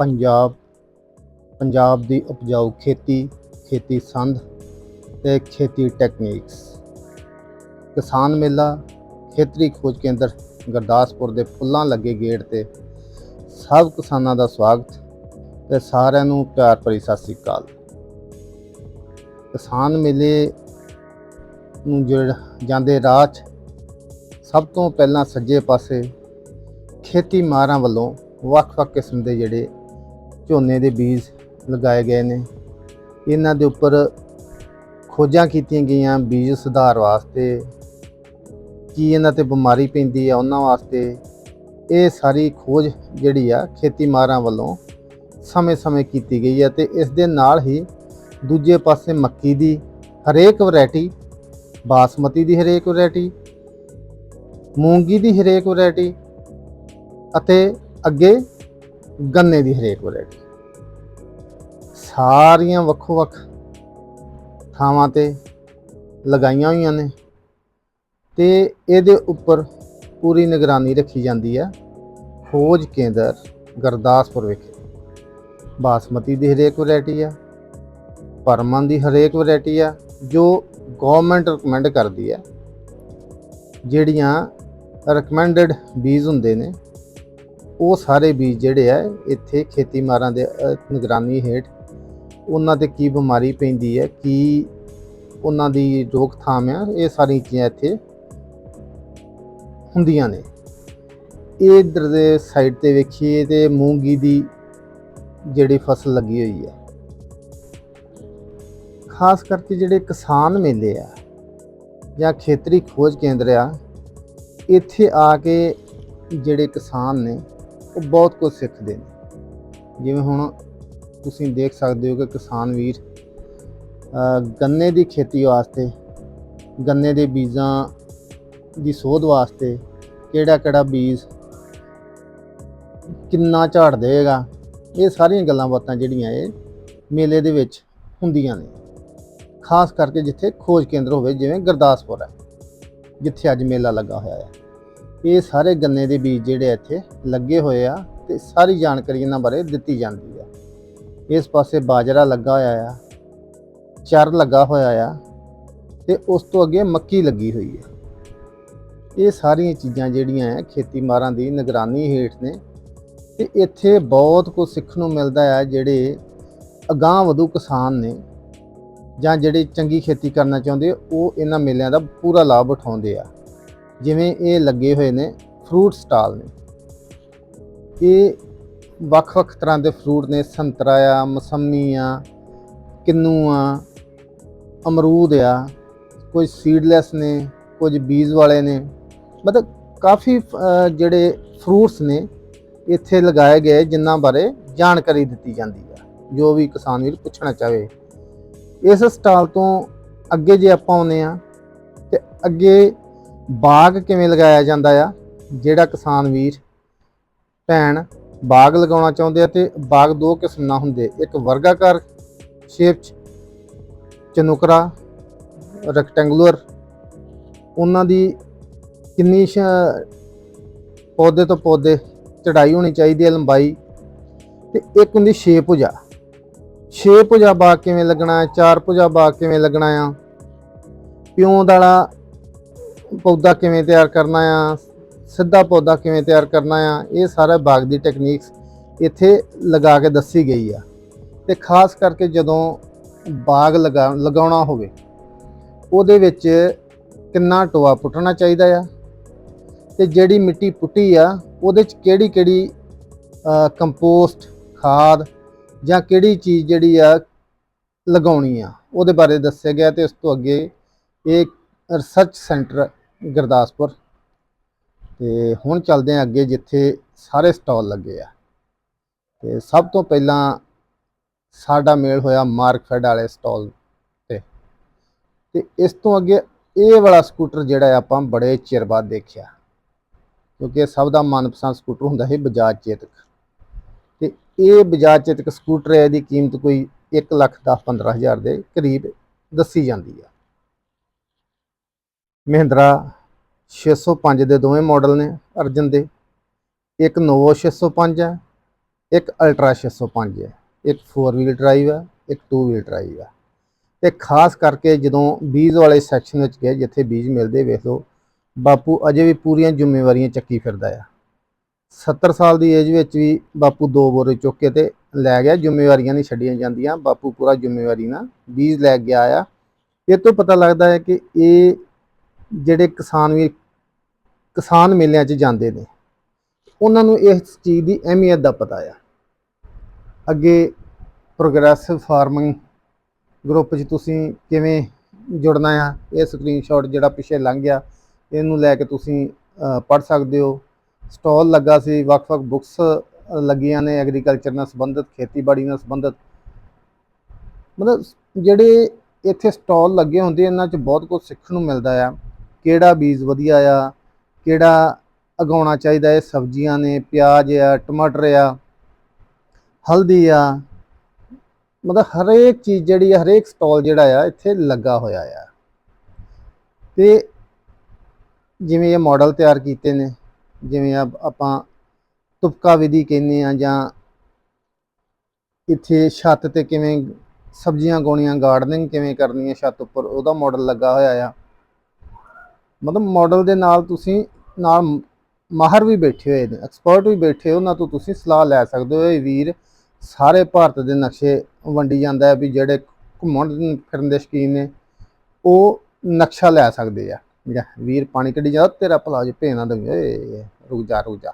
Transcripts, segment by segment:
ਪੰਜਾਬ ਪੰਜਾਬ ਦੀ ਉਪਜਾਊ ਖੇਤੀ ਖੇਤੀ ਸੰਦ ਤੇ ਖੇਤੀ ਟੈਕਨੀਕਸ ਕਿਸਾਨ ਮੇਲਾ, ਖੇਤਰੀ ਖੋਜ ਕੇਂਦਰ ਗੁਰਦਾਸਪੁਰ ਦੇ ਫੁੱਲਾਂ ਲੱਗੇ ਗੇਟ ਤੇ ਸਭ ਕਿਸਾਨਾਂ ਦਾ ਸਵਾਗਤ ਤੇ ਸਾਰਿਆਂ ਨੂੰ ਪਿਆਰ ਭਰੀ ਸਤਿ ਸ੍ਰੀ ਅਕਾਲ। ਕਿਸਾਨ ਮੇਲੇ ਨੂੰ ਜਿਹੜਾ ਜਾਂਦੇ ਰਾਹ 'ਚ ਸਭ ਤੋਂ ਪਹਿਲਾਂ ਸੱਜੇ ਪਾਸੇ ਖੇਤੀ ਮਾਰਾਂ ਵੱਲੋਂ ਵੱਖ-ਵੱਖ ਕਿਸਮ ਦੇ ਜਿਹੜੇ ਝੋਨੇ ਦੇ ਬੀਜ ਲਗਾਏ ਗਏ ਨੇ। ਇਹਨਾਂ ਦੇ ਉੱਪਰ ਖੋਜਾਂ ਕੀਤੀਆਂ ਗਈਆਂ ਬੀਜ ਸੁਧਾਰ ਵਾਸਤੇ। ਕੀ ਇਹਨਾਂ ਤੇ ਬਿਮਾਰੀ ਪੈਂਦੀ ਆ ਉਹਨਾਂ ਵਾਸਤੇ। ਇਹ ਸਾਰੀ ਖੋਜ ਜਿਹੜੀ ਆ ਖੇਤੀ ਮਾਹਰਾਂ ਵੱਲੋਂ ਸਮੇਂ-ਸਮੇਂ ਕੀਤੀ ਗਈ ਹੈ ਤੇ ਇਸ ਦੇ ਨਾਲ ਹੀ ਦੂਜੇ ਪਾਸੇ ਮੱਕੀ ਦੀ ਹਰੇਕ ਵੈਰਾਈਟੀ ਬਾਸਮਤੀ ਦੀ ਹਰੇਕ ਵੈਰਾਈਟੀ ਮੂੰਗੀ ਦੀ ਹਰੇਕ ਵੈਰਾਈਟੀ ਅਤੇ ਅੱਗੇ ਗੰਨੇ ਦੀ ਹਰੇਕ ਵੈਰਾਈਟੀ ਸਾਰੀਆਂ ਵੱਖੋ ਵੱਖ ਥਾਵਾਂ ਤੇ ਲਗਾਈਆਂ ਹੋਈਆਂ ਨੇ ਤੇ ਇਹਦੇ ਉੱਪਰ ਪੂਰੀ ਨਿਗਰਾਨੀ ਰੱਖੀ ਜਾਂਦੀ ਹੈ ਖੋਜ ਕੇਂਦਰ ਗਰਦਾਸਪੁਰ ਵਿਖੇ। ਬਾਸਮਤੀ ਦੀ ਹਰੇਕ ਵੈਰਾਈਟੀ ਆ, ਪਰਮਨ ਦੀ ਹਰੇਕ ਵੈਰਾਈਟੀ ਆ, ਜੋ ਗਵਰਨਮੈਂਟ ਰეკਮੈਂਡ ਕਰਦੀ ਹੈ, ਜਿਹੜੀਆਂ ਰეკਮੈਂਡਡ ਬੀਜ ਹੁੰਦੇ ਨੇ ਉਹ ਸਾਰੇ ਬੀਜ ਜਿਹੜੇ ਆ, ਇੱਥੇ ਖੇਤੀ ਮਾਰਾਂ ਦੇ ਨਿਗਰਾਨੀ ਹੇਠ ਉਹਨਾਂ ਤੇ ਕੀ ਬਿਮਾਰੀ ਪੈਂਦੀ ਹੈ, ਕੀ ਉਹਨਾਂ ਦੀ ਰੋਕਥਾਮ ਆ, ਇਹ ਸਾਰੀਆਂ ਚੀਜ਼ਾਂ ਇੱਥੇ ਹੁੰਦੀਆਂ ਨੇ। ਇਹ ਇਧਰ ਦੇ ਸਾਈਡ ਤੇ ਵੇਖੀਏ ਤੇ ਮੂੰਗੀ ਦੀ ਜਿਹੜੀ ਫਸਲ ਲੱਗੀ ਹੋਈ ਹੈ। ਖਾਸ ਕਰਕੇ ਜਿਹੜੇ ਕਿਸਾਨ ਮੇਲੇ ਆ ਜਾਂ ਖੇਤਰੀ ਖੋਜ ਕੇਂਦਰ ਆ, ਇੱਥੇ ਆ ਕੇ ਜਿਹੜੇ ਕਿਸਾਨ ਨੇ ਉਹ ਬਹੁਤ ਕੁਝ ਸਿੱਖਦੇ ਨੇ। ਜਿਵੇਂ ਹੁਣ ਤੁਸੀਂ ਦੇਖ ਸਕਦੇ ਹੋ ਕਿ ਕਿਸਾਨ ਵੀਰ ਗੰਨੇ ਦੀ ਖੇਤੀ ਵਾਸਤੇ, ਗੰਨੇ ਦੇ ਬੀਜਾਂ ਦੀ ਸੋਧ ਵਾਸਤੇ ਕਿਹੜਾ ਕਿਹੜਾ ਬੀਜ ਕਿੰਨਾ ਝਾੜ ਦੇਗਾ ਇਹ ਸਾਰੀਆਂ ਗੱਲਾਂ ਬਾਤਾਂ ਜਿਹੜੀਆਂ ਇਹ ਮੇਲੇ ਦੇ ਵਿੱਚ ਹੁੰਦੀਆਂ ਨੇ। ਖਾਸ ਕਰਕੇ ਜਿੱਥੇ ਖੋਜ ਕੇਂਦਰ ਹੋਵੇ, ਜਿਵੇਂ ਗੁਰਦਾਸਪੁਰ ਹੈ, ਜਿੱਥੇ ਅੱਜ ਮੇਲਾ ਲੱਗਾ ਹੋਇਆ ਹੈ। ਇਹ ਸਾਰੇ ਗੰਨੇ ਦੇ ਬੀਜ ਜਿਹੜੇ ਇੱਥੇ ਲੱਗੇ ਹੋਏ ਆ ਤੇ ਸਾਰੀ ਜਾਣਕਾਰੀ ਇਹਨਾਂ ਬਾਰੇ ਦਿੱਤੀ ਜਾਂਦੀ ਆ। ਇਸ ਪਾਸੇ ਬਾਜਰਾ ਲੱਗਾ ਹੋਇਆ ਆ, ਚਰ ਲੱਗਾ ਹੋਇਆ ਆ ਤੇ ਉਸ ਤੋਂ ਅੱਗੇ ਮੱਕੀ ਲੱਗੀ ਹੋਈ ਹੈ ਇਹ ਸਾਰੀਆਂ ਚੀਜ਼ਾਂ ਜਿਹੜੀਆਂ ਆ ਖੇਤੀ ਮਾਰਾਂ ਦੀ ਨਿਗਰਾਨੀ ਹੇਠ ਨੇ ਤੇ ਇੱਥੇ ਬਹੁਤ ਕੁਝ ਸਿੱਖਣ ਨੂੰ ਮਿਲਦਾ ਆ ਜਿਹੜੇ ਅਗਾਂਹ ਵਧੂ ਕਿਸਾਨ ਨੇ ਜਾਂ ਜਿਹੜੇ ਚੰਗੀ ਖੇਤੀ ਕਰਨਾ ਚਾਹੁੰਦੇ, ਉਹ ਇਹਨਾਂ ਮੇਲਿਆਂ ਦਾ ਪੂਰਾ ਲਾਭ ਉਠਾਉਂਦੇ ਆ। ਜਿਵੇਂ ਇਹ ਲੱਗੇ ਹੋਏ ਨੇ ਫਰੂਟ ਸਟਾਲ ਨੇ। ਇਹ ਵੱਖ-ਵੱਖ ਤਰ੍ਹਾਂ ਦੇ ਫਰੂਟ ਨੇ ਸੰਤਰਾ ਆ ਮਸੰਮੀ ਆ ਕਿੰਨੂ ਆ ਅਮਰੂਦ ਆ ਕੁਝ ਸੀਡਲੈਸ ਨੇ, ਕੁਝ ਬੀਜ ਵਾਲੇ ਨੇ। ਮਤਲਬ ਕਾਫੀ ਜਿਹੜੇ ਫਰੂਟਸ ਨੇ, ਇੱਥੇ ਲਗਾਏ ਗਏ ਜਿਨ੍ਹਾਂ ਬਾਰੇ ਜਾਣਕਾਰੀ ਦਿੱਤੀ ਜਾਂਦੀ ਆ, ਜੋ ਵੀ ਕਿਸਾਨ ਵੀਰ ਪੁੱਛਣਾ ਚਾਹਵੇ ਇਸ ਸਟਾਲ ਤੋਂ ਅੱਗੇ ਜੇ ਆਪਾਂ ਆਉਨੇ ਆ ਤੇ ਅੱਗੇ ਬਾਗ ਕਿਵੇਂ ਲਗਾਇਆ ਜਾਂਦਾ ਆ? ਜਿਹੜਾ ਕਿਸਾਨ ਵੀਰ, ਭੈਣ ਬਾਗ ਲਗਾਉਣਾ ਚਾਹੁੰਦੇ ਆ ਤੇ ਬਾਗ ਦੋ ਕਿਸਮ ਨਾਲ ਹੁੰਦੇ ਇੱਕ ਵਰਗਾਕਾਰ ਸ਼ੇਪ ਚ ਚਨੁਕਰਾ ਰੈਕਟੈਂਗੂਲਰ ਉਹਨਾਂ ਦੀ ਕਿੰਨੀ ਪੌਦੇ ਤੋਂ ਪੌਦੇ ਚੜਾਈ ਹੋਣੀ ਚਾਹੀਦੀ ਹੈ ਲੰਬਾਈ ਤੇ ਇੱਕ ਹੁੰਦੀ ਛੇ ਭੁਜਾ। ਛੇ ਭੁਜਾ ਬਾਗ ਕਿਵੇਂ ਲੱਗਣਾ ਹੈ? ਚਾਰ ਭੁਜਾ ਬਾਗ ਕਿਵੇਂ ਲੱਗਣਾ ਆ? ਪਿਉਂਦ ਵਾਲਾ ਪੌਦਾ ਕਿਵੇਂ ਤਿਆਰ ਕਰਨਾ ਆ, ਸਿੱਧਾ ਪੌਦਾ ਕਿਵੇਂ ਤਿਆਰ ਕਰਨਾ ਆ, ਇਹ ਸਾਰਾ ਬਾਗ ਦੀ ਟੈਕਨੀਕਸ ਇੱਥੇ ਲਗਾ ਕੇ ਦੱਸੀ ਗਈ ਆ। ਤੇ ਖਾਸ ਕਰਕੇ ਜਦੋਂ ਬਾਗ ਲਗਾ, ਲਗਾਉਣਾ ਹੋਵੇ, ਉਹਦੇ ਵਿੱਚ ਕਿੰਨਾ ਟੋਆ ਪੁੱਟਣਾ ਚਾਹੀਦਾ ਆ ਤੇ ਜਿਹੜੀ ਮਿੱਟੀ ਪੁੱਟੀ ਆ, ਉਹਦੇ ਚ ਕਿਹੜੀ ਕਿਹੜੀ ਕੰਪੋਸਟ ਖਾਦ ਜਾਂ ਕਿਹੜੀ ਚੀਜ਼ ਜਿਹੜੀ ਆ ਲਗਾਉਣੀ ਆ, ਉਹਦੇ ਬਾਰੇ ਦੱਸਿਆ ਗਿਆ ਤੇ ਉਸ ਤੋਂ ਅੱਗੇ ਇਹ ਰਿਸਰਚ ਸੈਂਟਰ ਗੁਰਦਾਸਪੁਰ। ਤੇ ਹੁਣ ਚੱਲਦੇ ਆ ਅੱਗੇ ਜਿੱਥੇ ਸਾਰੇ ਸਟਾਲ ਲੱਗੇ ਆ। ਤੇ ਸਭ ਤੋਂ ਪਹਿਲਾਂ ਸਾਡਾ ਮੇਲ ਹੋਇਆ ਮਾਰਕਫੈਡ ਵਾਲੇ ਸਟਾਲ ਤੇ। ਤੇ ਇਸ ਤੋਂ ਅੱਗੇ ਇਹ ਵਾਲਾ ਸਕੂਟਰ ਜਿਹੜਾ ਆਪਾਂ ਬੜੇ ਚਿਰ ਬਾਅਦ ਦੇਖਿਆ। ਕਿਉਂਕਿ ਸਭ ਦਾ ਮਨਪਸੰਦ ਸਕੂਟਰ ਹੁੰਦਾ ਹੈ ਬਜਾਜ ਚੇਤਕ। ਤੇ ਇਹ ਬਜਾਜ ਚੇਤਕ ਸਕੂਟਰ ਹੈ ਇਹਦੀ ਕੀਮਤ ਕੋਈ 1 ਲੱਖ 10 15 ਹਜ਼ਾਰ ਦੇ ਕਰੀਬ ਦੱਸੀ ਜਾਂਦੀ ਆ। ਮਹਿੰਦਰਾ 605 ਦੇ ਦੋਵੇਂ ਮਾਡਲ ਨੇ ਅਰਜਨ ਦੇ। ਇੱਕ ਨੋਵੋ 605 ਹੈ, ਇੱਕ ਅਲਟਰਾ 605 ਹੈ। ਇੱਕ 4 ਵੀਲ ਡਰਾਈਵ ਹੈ, ਇੱਕ 2 ਵੀਲ ਡਰਾਈਵ ਹੈ। ਤੇ ਖਾਸ ਕਰਕੇ ਜਦੋਂ ਬੀਜ ਵਾਲੇ ਸੈਕਸ਼ਨ ਵਿੱਚ ਗਏ, ਜਿੱਥੇ ਬੀਜ ਮਿਲਦੇ, ਵੇਖ ਲਓ, ਬਾਪੂ ਅਜੇ ਵੀ ਪੂਰੀਆਂ ਜ਼ਿੰਮੇਵਾਰੀਆਂ ਚੱਕੀ ਫਿਰਦਾ ਆ। 70 ਸਾਲ ਦੀ ਏਜ ਵਿੱਚ ਵੀ ਬਾਪੂ ਦੋ ਬੋਰੇ ਚੁੱਕ ਕੇ ਤੇ ਲੈ ਗਿਆ, ਜ਼ਿੰਮੇਵਾਰੀਆਂ ਨਹੀਂ ਛੱਡੀਆਂ ਜਾਂਦੀਆਂ। ਬਾਪੂ ਪੂਰਾ ਜ਼ਿੰਮੇਵਾਰੀ ਨਾਲ ਬੀਜ ਲੈ ਗਿਆ ਆ ਇਹ ਤੋਂ ਪਤਾ ਲੱਗਦਾ ਹੈ ਕਿ ਇਹ ਜਿਹੜੇ ਕਿਸਾਨ ਵੀ, ਕਿਸਾਨ ਮੇਲਿਆਂ 'ਚ ਜਾਂਦੇ ਨੇ, ਉਹਨਾਂ ਨੂੰ ਇਸ ਚੀਜ਼ ਦੀ ਅਹਿਮੀਅਤ ਦਾ ਪਤਾ ਆ। ਅੱਗੇ ਪ੍ਰੋਗਰੈਸਿਵ ਫਾਰਮਿੰਗ ਗਰੁੱਪ 'ਚ ਤੁਸੀਂ ਕਿਵੇਂ ਜੁੜਨਾ ਆ, ਇਹ ਸਕਰੀਨਸ਼ਾਟ ਜਿਹੜਾ ਪਿੱਛੇ ਲੰਘ ਗਿਆ, ਇਹਨੂੰ ਲੈ ਕੇ ਤੁਸੀਂ ਪੜ੍ਹ ਸਕਦੇ ਹੋ। ਸਟਾਲ ਲੱਗਾ ਸੀ, ਵੱਖ-ਵੱਖ ਬੁੱਕਸ ਲੱਗੀਆਂ ਨੇ ਐਗਰੀਕਲਚਰ ਨਾਲ ਸੰਬੰਧਿਤ, ਖੇਤੀਬਾੜੀ ਨਾਲ ਸੰਬੰਧਿਤ। ਮਤਲਬ ਜਿਹੜੇ ਇੱਥੇ ਸਟਾਲ ਲੱਗੇ ਹੁੰਦੇ, ਇਹਨਾਂ 'ਚ ਬਹੁਤ ਕੁਝ ਸਿੱਖਣ ਨੂੰ ਮਿਲਦਾ ਆ। ਕਿਹੜਾ ਬੀਜ ਵਧੀਆ ਆ, ਕਿਹੜਾ ਉਗਾਉਣਾ ਚਾਹੀਦਾ ਹੈ, ਸਬਜ਼ੀਆਂ ਨੇ, ਪਿਆਜ਼ ਆ, ਟਮਾਟਰ ਆ, ਹਲਦੀ ਆ, ਮਤਲਬ ਹਰੇਕ ਚੀਜ਼ ਜਿਹੜੀ ਆ, ਹਰੇਕ ਸਟਾਲ ਜਿਹੜਾ ਆ, ਇੱਥੇ ਲੱਗਾ ਹੋਇਆ ਆ। ਤੇ ਜਿਵੇਂ ਇਹ ਮਾਡਲ ਤਿਆਰ ਕੀਤੇ ਨੇ, ਜਿਵੇਂ ਆ ਆਪਾਂ ਤੁਪਕਾ ਵਿਧੀ ਕਹਿੰਦੇ ਆ ਜਾਂ ਇੱਥੇ ਛੱਤ ਤੇ ਕਿਵੇਂ ਸਬਜ਼ੀਆਂ ਗਾਉਣੀਆਂ ਗਾਰਡਨਿੰਗ ਕਿਵੇਂ ਕਰਨੀ ਹੈ, ਛੱਤ ਉੱਪਰ, ਉਹਦਾ ਮਾਡਲ ਲੱਗਾ ਹੋਇਆ ਆ। ਮਤਲਬ ਮਾਡਲ ਦੇ ਨਾਲ ਤੁਸੀਂ ਨਾਲ ਮਾਹਰ ਵੀ ਬੈਠੇ ਹੋਏ ਨੇ ਐਕਸਪਰਟ ਵੀ ਬੈਠੇ ਉਹਨਾਂ ਤੋਂ ਤੁਸੀਂ ਸਲਾਹ ਲੈ ਸਕਦੇ ਹੋ। ਇਹ ਵੀਰ ਸਾਰੇ ਭਾਰਤ ਦੇ ਨਕਸ਼ੇ ਵੰਡੀ ਜਾਂਦਾ ਹੈ ਵੀ ਜਿਹੜੇ ਘੁੰਮਣ ਫਿਰਨ ਦੇ ਸ਼ੌਕੀਨ ਨੇ, ਉਹ ਨਕਸ਼ਾ ਲੈ ਸਕਦੇ ਆ। ਜਾ ਵੀਰ ਪਾਣੀ ਕੱਢੀ ਜਾ ਤੇਰਾ ਭਲਾ ਜੇ ਭੇਣਾ ਦਵੇ, ਓਏ, ਰੁਕ ਜਾ ਰੁਕ ਜਾ।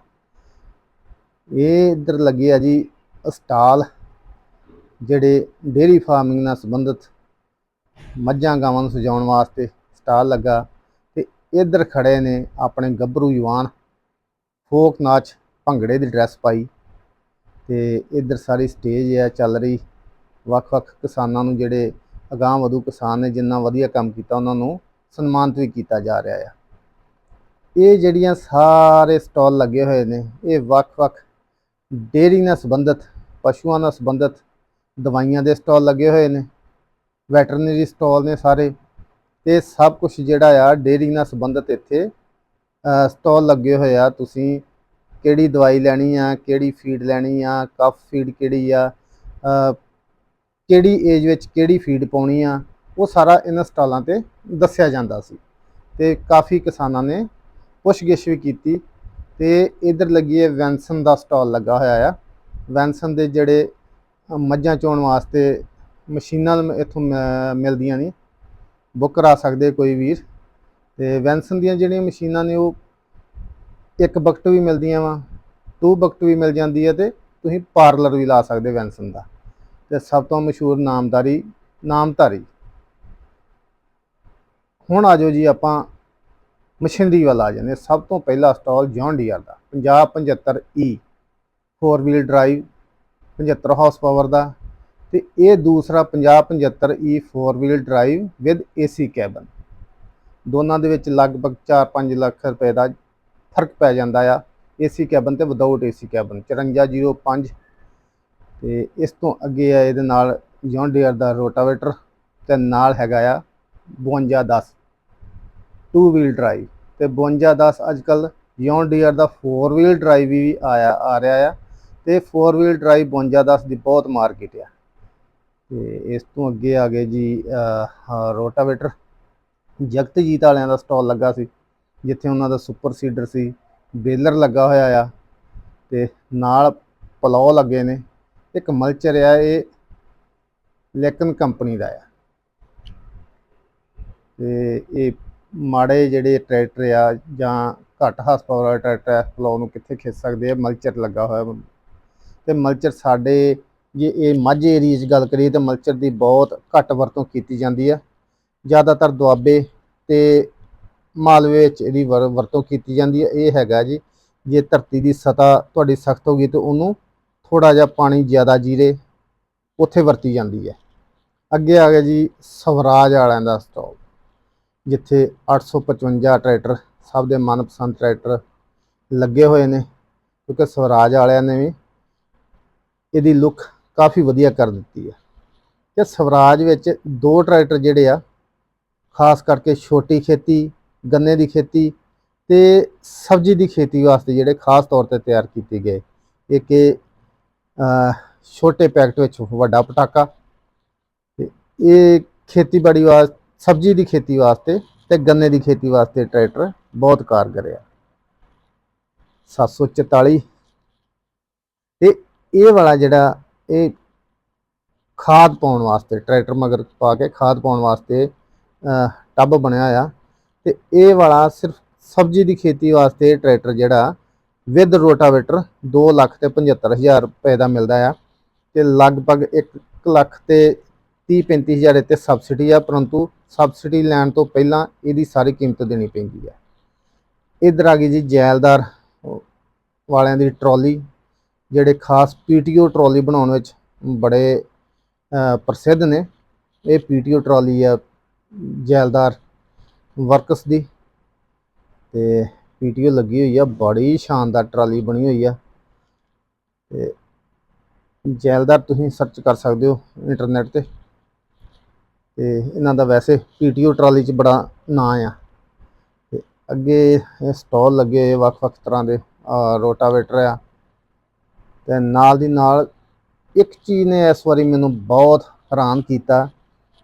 ਇਹ ਇੱਧਰ ਲੱਗੇ ਆ ਜੀ ਸਟਾਲ, ਜਿਹੜੇ ਡੇਰੀ ਫਾਰਮਿੰਗ ਨਾਲ ਸੰਬੰਧਿਤ ਮੱਝਾਂ ਗਾਵਾਂ ਨੂੰ ਸਜਾਉਣ ਵਾਸਤੇ ਸਟਾਲ ਲੱਗਾ। ਇੱਧਰ ਖੜੇ ਨੇ ਆਪਣੇ ਗੱਭਰੂ ਜਵਾਨ, ਫੋਕ ਨਾਚ ਭੰਗੜੇ ਦੀ ਡਰੈਸ ਪਾਈ ਤੇ ਇੱਧਰ ਸਾਰੀ ਸਟੇਜ ਹੈ ਚੱਲ ਰਹੀ। ਵੱਖ-ਵੱਖ ਕਿਸਾਨਾਂ ਨੂੰ ਜਿਹੜੇ ਅਗਾਂਹ ਵਧੂ ਕਿਸਾਨ ਨੇ, ਜਿੰਨਾ ਵਧੀਆ ਕੰਮ ਕੀਤਾ, ਉਹਨਾਂ ਨੂੰ ਸਨਮਾਨਿਤ ਵੀ ਕੀਤਾ ਜਾ ਰਿਹਾ ਆ। ਇਹ ਜਿਹੜੀਆਂ ਸਾਰੇ ਸਟਾਲ ਲੱਗੇ ਹੋਏ ਨੇ, ਇਹ ਵੱਖ-ਵੱਖ ਡੇਅਰੀ ਨਾਲ ਸੰਬੰਧਿਤ, ਪਸ਼ੂਆਂ ਨਾਲ ਸੰਬੰਧਿਤ ਦਵਾਈਆਂ ਦੇ ਸਟਾਲ ਲੱਗੇ ਹੋਏ ਨੇ। ਵੈਟਰਨਰੀ ਸਟਾਲ ਨੇ ਸਾਰੇ। ਤੇ ਸਭ ਕੁਝ ਜਿਹੜਾ ਆ ਡੇਅਰੀ ਨਾਲ ਸੰਬੰਧਿਤ ਇੱਥੇ ਸਟਾਲ ਲੱਗੇ ਹੋਏ ਆ। ਤੁਸੀਂ ਕਿਹੜੀ ਦਵਾਈ ਲੈਣੀ ਆ, ਕਿਹੜੀ ਫੀਡ ਲੈਣੀ ਆ ਕਫ ਫੀਡ ਕਿਹੜੀ ਆ ਕਿਹੜੀ ਏਜ ਵਿੱਚ ਕਿਹੜੀ ਫੀਡ ਪਾਉਣੀ ਆ, ਉਹ ਸਾਰਾ ਇਹਨਾਂ ਸਟਾਲਾਂ ਤੇ ਦੱਸਿਆ ਜਾਂਦਾ ਸੀ। ਤੇ ਕਾਫੀ ਕਿਸਾਨਾਂ ਨੇ ਪੁੱਛਗਿੱਛ ਵੀ ਕੀਤੀ। ਤੇ ਇਧਰ ਲੱਗੀ ਹੈ ਵੈਂਸਨ ਦਾ ਸਟਾਲ ਲੱਗਾ ਹੋਇਆ ਆ। ਵੈਂਸਨ ਦੇ ਜਿਹੜੇ ਮੱਝਾਂ ਚੋਣ ਵਾਸਤੇ ਮਸ਼ੀਨਾਂ ਇੱਥੋਂ ਮ- ਮਿਲਦੀਆਂ ਨੇ। ਬੁੱਕ ਕਰਾ ਸਕਦੇ ਕੋਈ ਵੀਰ। ਤੇ ਵੈਨਸਨ ਦੀਆਂ ਜਿਹੜੀਆਂ ਮਸ਼ੀਨਾਂ ਨੇ, ਉਹ ਇੱਕ ਬਕਟ ਵੀ ਮਿਲਦੀਆਂ ਵਾ ਟੂ ਬਕਟ ਵੀ ਮਿਲ ਜਾਂਦੀ ਹੈ ਤੇ ਤੁਸੀਂ ਪਾਰਲਰ ਵੀ ਲਾ ਸਕਦੇ ਵੈਨਸਨ ਦਾ। ਤੇ ਸਭ ਤੋਂ ਮਸ਼ਹੂਰ ਨਾਮਦਾਰੀ, ਨਾਮਧਾਰੀ। ਹੁਣ ਆਜੋ ਜੀ ਆਪਾਂ ਮਸ਼ੀਨਰੀ ਵੱਲ ਆ ਜਾਂਦੇ ਸਭ ਤੋਂ ਪਹਿਲਾ ਸਟਾਲ ਜੌਨ ਡੀਅਰ ਦਾ 5075 E 4 wheel drive 75 horse power ਦਾ ਤੇ ਇਹ ਦੂਸਰਾ 5075 E 4 wheel drive with AC cabin ਦੋਨਾਂ ਦੇ ਵਿੱਚ ਲਗਭਗ 4-5 ਲੱਖ ਰੁਪਏ ਦਾ ਫ਼ਰਕ ਪੈ ਜਾਂਦਾ ਆ AC ਕੈਬਨ ਤੇ ਵਿਦਆਊਟ AC ਕੈਬਨ 5405 ਤੇ ਇਸ ਤੋਂ ਅੱਗੇ ਆ ਇਹਦੇ ਨਾਲ ਜੌਨ ਡੀਅਰ ਦਾ ਰੋਟਾਵੇਟਰ ਤੇ ਨਾਲ ਹੈਗਾ ਆ 5210 ਟੂ ਵੀਲ ਡਰਾਈਵ ਤੇ 5210 ਅੱਜਕੱਲ ਜੌਨ ਡੀਅਰ ਦਾ 4 ਵੀਲ ਡਰਾਈਵ ਵੀ ਆਇਆ, ਆ ਰਿਹਾ ਆ। ਤੇ 4 ਵੀਲ ਡਰਾਈਵ 5210 ਦੀ ਬਹੁਤ ਮਾਰਕੀਟ ਆ। ਤੇ ਇਸ ਤੋਂ ਅੱਗੇ ਆ ਗਏ ਜੀ ਰੋਟਾਵੇਟਰ। ਜਗਤਜੀਤ ਵਾਲਿਆਂ ਦਾ ਸਟਾਲ ਲੱਗਾ ਸੀ, ਜਿੱਥੇ ਉਹਨਾਂ ਦਾ ਸੁਪਰ ਸੀਡਰ ਸੀ, ਬੇਲਰ ਲੱਗਾ ਹੋਇਆ ਆ, ਤੇ ਨਾਲ ਪਲਾਓ ਲੱਗੇ ਨੇ। ਇੱਕ ਮਲਚਰ ਆ, ਇਹ ਲੈਕਨ ਕੰਪਨੀ ਦਾ ਆ। ਤੇ ਇਹ ਮਾੜੇ ਜਿਹੜੇ ਟਰੈਕਟਰ ਆ, ਜਾਂ ਘੱਟ ਹਾਰਸ ਪਾਵਰ ਵਾਲੇ ਟਰੈਕਟਰ ਆ, ਪਲਾਓ ਨੂੰ ਕਿੱਥੇ ਖਿੱਚ ਸਕਦੇ ਆ, ਮਲਚਰ ਲੱਗਾ ਹੋਇਆ। ਤੇ ਮਲਚਰ ਸਾਡੇ ਜੇ ਇਹ ਮਾਝੇ ਏਰੀਆ 'ਚ ਗੱਲ ਕਰੀਏ ਤਾਂ ਮਲਚਰ ਦੀ ਬਹੁਤ ਘੱਟ ਵਰਤੋਂ ਕੀਤੀ ਜਾਂਦੀ ਹੈ ਜ਼ਿਆਦਾਤਰ ਦੁਆਬੇ ਤੇ ਮਾਲਵੇ ਵਿੱਚ ਇਹਦੀ ਵਰ- ਵਰਤੋਂ ਕੀਤੀ ਜਾਂਦੀ ਹੈ ਇਹ ਹੈਗਾ ਜੀ, ਜੇ ਧਰਤੀ ਦੀ ਸਤਾ ਤੁਹਾਡੀ ਸਖਤ ਹੋ ਗਈ ਤਾਂ ਉਹਨੂੰ ਥੋੜਾ ਜਿਹਾ ਪਾਣੀ ਜ਼ਿਆਦਾ ਜੀਰੇ ਉੱਥੇ ਵਰਤੀ ਜਾਂਦੀ ਹੈ ਅੱਗੇ ਆ ਗਿਆ ਜੀ, ਸਵਰਾਜ ਵਾਲਿਆਂ ਦਾ ਸਟਾਲ ਜਿੱਥੇ 855 ਟਰੈਕਟਰ, ਸਭ ਦੇ ਮਨਪਸੰਦ ਟਰੈਕਟਰ ਲੱਗੇ ਹੋਏ ਨੇ, ਕਿਉਂਕਿ ਸਵਰਾਜ ਵਾਲਿਆਂ ਨੇ ਵੀ ਇਹਦੀ ਲੁੱਕ ਕਾਫੀ ਵਧੀਆ ਕਰ ਦਿੱਤੀ ਹੈ ਤੇ ਸਵਰਾਜ ਵਿੱਚ ਦੋ ਟਰੈਕਟਰ ਜਿਹੜੇ ਆ, ਖਾਸ ਕਰਕੇ ਛੋਟੀ ਖੇਤੀ, ਗੰਨੇ ਦੀ ਖੇਤੀ ਤੇ ਸਬਜ਼ੀ ਦੀ ਖੇਤੀ ਵਾਸਤੇ ਜਿਹੜੇ ਖਾਸ ਤੌਰ ਤੇ ਤਿਆਰ ਕੀਤੇ ਗਏ। ਇੱਕ ਇਹ ਛੋਟੇ ਪੈਕਟ ਵਿੱਚ ਵੱਡਾ ਪਟਾਕਾ ਤੇ ਇਹ ਖੇਤੀਬਾੜੀ ਵਾਸਤੇ ਸਬਜ਼ੀ ਦੀ ਖੇਤੀ ਵਾਸਤੇ ਤੇ ਗੰਨੇ ਦੀ ਖੇਤੀ ਵਾਸਤੇ ਟਰੈਕਟਰ ਬਹੁਤ ਕਾਰਗਰ ਆ। 744 ਤੇ ਇਹ ਵਾਲਾ ਜਿਹੜਾ ਇਹ ਖਾਦ ਪਾਉਣ ਵਾਸਤੇ, ਟਰੈਕਟਰ ਮਗਰ ਪਾ ਕੇ ਖਾਦ ਪਾਉਣ ਵਾਸਤੇ ਟੱਬ ਬਣਿਆ ਆ ਤੇ ਇਹ ਵਾਲਾ ਸਿਰਫ ਸਬਜ਼ੀ ਦੀ ਖੇਤੀ ਵਾਸਤੇ ਟਰੈਕਟਰ ਜਿਹੜਾ ਵਿਦ ਰੋਟਾਵੇਟਰ 2 ਲੱਖ ਤੇ 75000 ਰੁਪਏ ਦਾ ਮਿਲਦਾ ਆ। ਤੇ ਲਗਭਗ 1 ਲੱਖ ਤੇ 30 35000 ਤੇ ਸਬਸਿਡੀ ਆ, ਪਰੰਤੂ ਸਬਸਿਡੀ ਲੈਣ ਤੋਂ ਪਹਿਲਾਂ ਇਹਦੀ ਸਾਰੀ ਕੀਮਤ ਦੇਣੀ ਪੈਂਦੀ ਆ। ਇਧਰ ਆ ਗਈ ਜੀ ਜੈਲਦਾਰ ਵਾਲਿਆਂ ਦੀ ਟਰਾਲੀ। ਜਿਹੜੇ ਖਾਸ ਪੀਟੀਓ ਟਰਾਲੀ ਬਣਾਉਣ ਵਿੱਚ ਬੜੇ ਪ੍ਰਸਿੱਧ ਨੇ। ਇਹ ਪੀਟੀਓ ਟਰਾਲੀ ਆ ਜੈਲਦਾਰ ਵਰਕਸ ਦੀ। ਤੇ ਪੀਟੀਓ ਲੱਗੀ ਹੋਈ ਆ, ਬੜੀ ਸ਼ਾਨਦਾਰ ਟਰਾਲੀ ਬਣੀ ਹੋਈ ਆ। ਤੇ ਜੈਲਦਾਰ ਤੁਸੀਂ ਸਰਚ ਕਰ ਸਕਦੇ ਹੋ ਇੰਟਰਨੈਟ ਤੇ। ਤੇ ਇਹਨਾਂ ਦਾ ਵੈਸੇ ਪੀਟੀਓ ਟਰਾਲੀ 'ਚ ਬੜਾ ਨਾਂ ਆ। ਤੇ ਅੱਗੇ ਇਹ ਸਟਾਲ ਲੱਗੇ ਹੋਏ ਵੱਖ-ਵੱਖ ਤਰ੍ਹਾਂ ਦੇ ਰੋਟਾਵੇਟਰ ਆ। ਤੇ ਨਾਲ ਦੀ ਨਾਲ ਇੱਕ ਚੀਜ਼ ਨੇ ਇਸ ਵਾਰੀ ਮੈਨੂੰ ਬਹੁਤ ਹੈਰਾਨ ਕੀਤਾ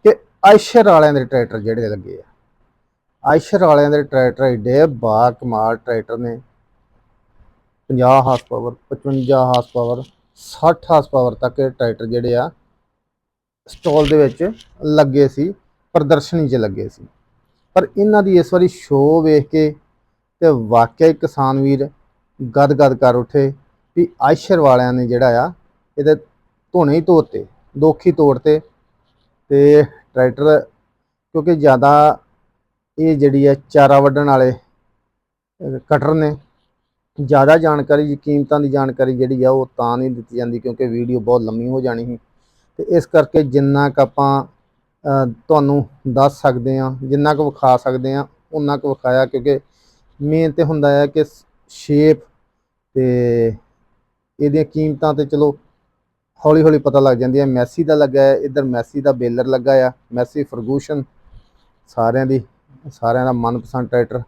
ਕਿ ਆਇਸ਼ਰ ਵਾਲਿਆਂ ਦੇ ਟਰੈਕਟਰ ਜਿਹੜੇ ਲੱਗੇ ਆ। ਆਇਸ਼ਰ ਵਾਲਿਆਂ ਦੇ ਟਰੈਕਟਰ ਏਡੇ ਬਾ ਕਮਾਲ ਟਰੈਕਟਰ ਨੇ। 50 horse power 55 horse power 60 horse power ਤੱਕ ਇਹ ਟਰੈਕਟਰ ਜਿਹੜੇ ਆ ਸਟਾਲ ਦੇ ਵਿੱਚ ਲੱਗੇ ਸੀ, ਪ੍ਰਦਰਸ਼ਨੀ 'ਚ ਲੱਗੇ ਸੀ। ਪਰ ਇਹਨਾਂ ਦੀ ਇਸ ਵਾਰੀ ਸ਼ੋਅ ਵੇਖ ਕੇ ਤੇ ਵਾਕਿਆ ਹੀ ਕਿਸਾਨ ਵੀਰ ਗਦ-ਗਦ ਕਰ ਉੱਠੇ। ਵੀ ਆਇਸ਼ਰ ਵਾਲਿਆਂ ਨੇ ਜਿਹੜਾ ਆ, ਇਹਦੇ ਧੋਣੇ ਹੀ ਧੋਤੇ, ਦੋਖੀ ਤੋੜਤੇ ਤੇ ਟਰੈਕਟਰ, ਕਿਉਂਕਿ ਜ਼ਿਆਦਾ ਇਹ ਜਿਹੜੀ ਆ ਚਾਰਾ ਵੱਢਣ ਵਾਲੇ ਕਟਰ ਨੇ, ਜ਼ਿਆਦਾ ਜਾਣਕਾਰੀ, ਕੀਮਤਾਂ ਦੀ ਜਾਣਕਾਰੀ ਜਿਹੜੀ ਆ ਉਹ ਤਾਂ ਨਹੀਂ ਦਿੱਤੀ ਜਾਂਦੀ ਕਿਉਂਕਿ ਵੀਡੀਓ ਬਹੁਤ ਲੰਮੀ ਹੋ ਜਾਣੀ ਸੀ। ਤੇ ਇਸ ਕਰਕੇ ਜਿੰਨਾ ਕੁ ਆਪਾਂ ਤੁਹਾਨੂੰ ਦੱਸ ਸਕਦੇ ਆ ਜਿੰਨਾ ਕੁ ਵਿਖਾ ਸਕਦੇ ਆ ਉਨਾ ਕੁ ਵਿਖਾਇਆ ਕਿਉਂਕਿ ਮੇਨ ਤੇ ਹੁੰਦਾ ਹੈ ਕਿ ਸ਼ੇਪ ਤੇ ਇਹਦੀਆਂ ਕੀਮਤਾਂ ਤੇ ਚਲੋ ਹੌਲੀ ਹੌਲੀ ਪਤਾ ਲੱਗ ਜਾਂਦੀ ਹੈ ਮੈਸੀ ਦਾ ਲੱਗਾ ਹੈ, ਇੱਧਰ ਮੈਸੀ ਦਾ ਬੇਲਰ ਲੱਗਾ ਆ, ਮੈਸੀ ਫਰਗੂਸ਼ਨ, ਸਾਰਿਆਂ ਦੀ, ਸਾਰਿਆਂ ਦਾ ਮਨਪਸੰਦ ਟਰੈਕਟਰ।